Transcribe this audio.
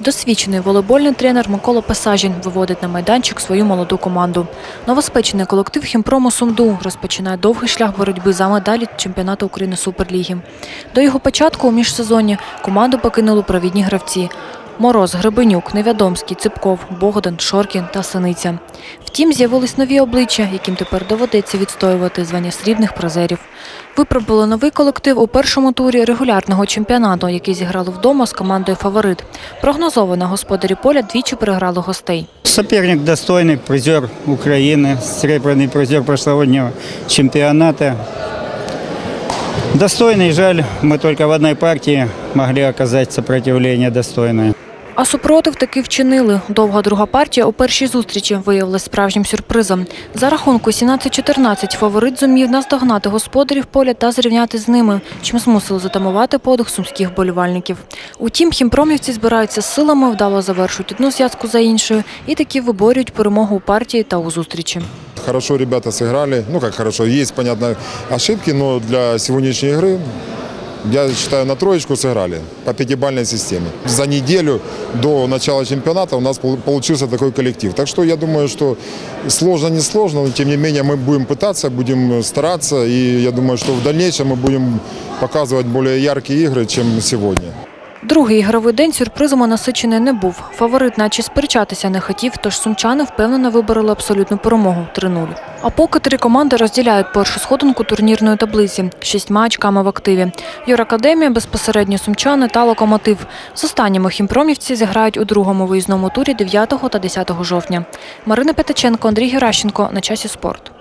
Досвідчений волейбольний тренер Микола Пасажін виводить на майданчик свою молоду команду. Новоспечений колектив Хімпрому Сумду розпочинає довгий шлях боротьби за медалі чемпіонату України Суперліги. До його початку у міжсезонні команду покинули провідні гравці. Мороз, Гребенюк, Невядомський, Ципков, Богдан, Шоркін та Синиця. Втім, з'явились нові обличчя, яким тепер доведеться відстоювати звання срібних призерів. Випробували новий колектив у першому турі регулярного чемпіонату, який зіграли вдома з командою «Фаворит». Прогнозовано господарі поля двічі переграли гостей. Соперник достойный, призер Украины, серебряный призер прошлогоднего чемпионата. Достойный, жаль, мы только в одной партии могли оказать сопротивление достойное. А супротив таки вчинили. Довга друга партія у першій зустрічі виявилась справжнім сюрпризом. За рахунку 17-14 фаворит зумів наздогнати господарів поля та зрівняти з ними, чим змусили затамувати подих сумських болівальників. Утім, хімпромівці збираються силами, вдало завершують одну зв'язку за іншою і таки виборюють перемогу у партії та у зустрічі. Хорошо ребята сыграли. Ну, как хорошо, есть, понятно, ошибки, но для сегодняшней игры, я считаю, на троечку сыграли по пятибалльной системе. За неделю до начала чемпионата у нас пол- получился такой коллектив. Так что я думаю, что сложно, не сложно, но тем не менее мы будем пытаться, будем стараться. И я думаю, что в дальнейшем мы будем показывать более яркие игры, чем сегодня. Другий ігровий день сюрпризами насичений не був. Фаворит наче сперечатися не хотів, тож сумчани впевнено вибороли абсолютну перемогу 3-0. А поки три команди розділяють першу сходинку турнірної таблиці – шістьма очками в активі. Юракадемія, безпосередньо сумчани та локомотив. З останніми хімпромівці зіграють у другому виїзному турі 9 та 10 жовтня. Марина Пятаченко, Андрій Геращенко. На часі спорт.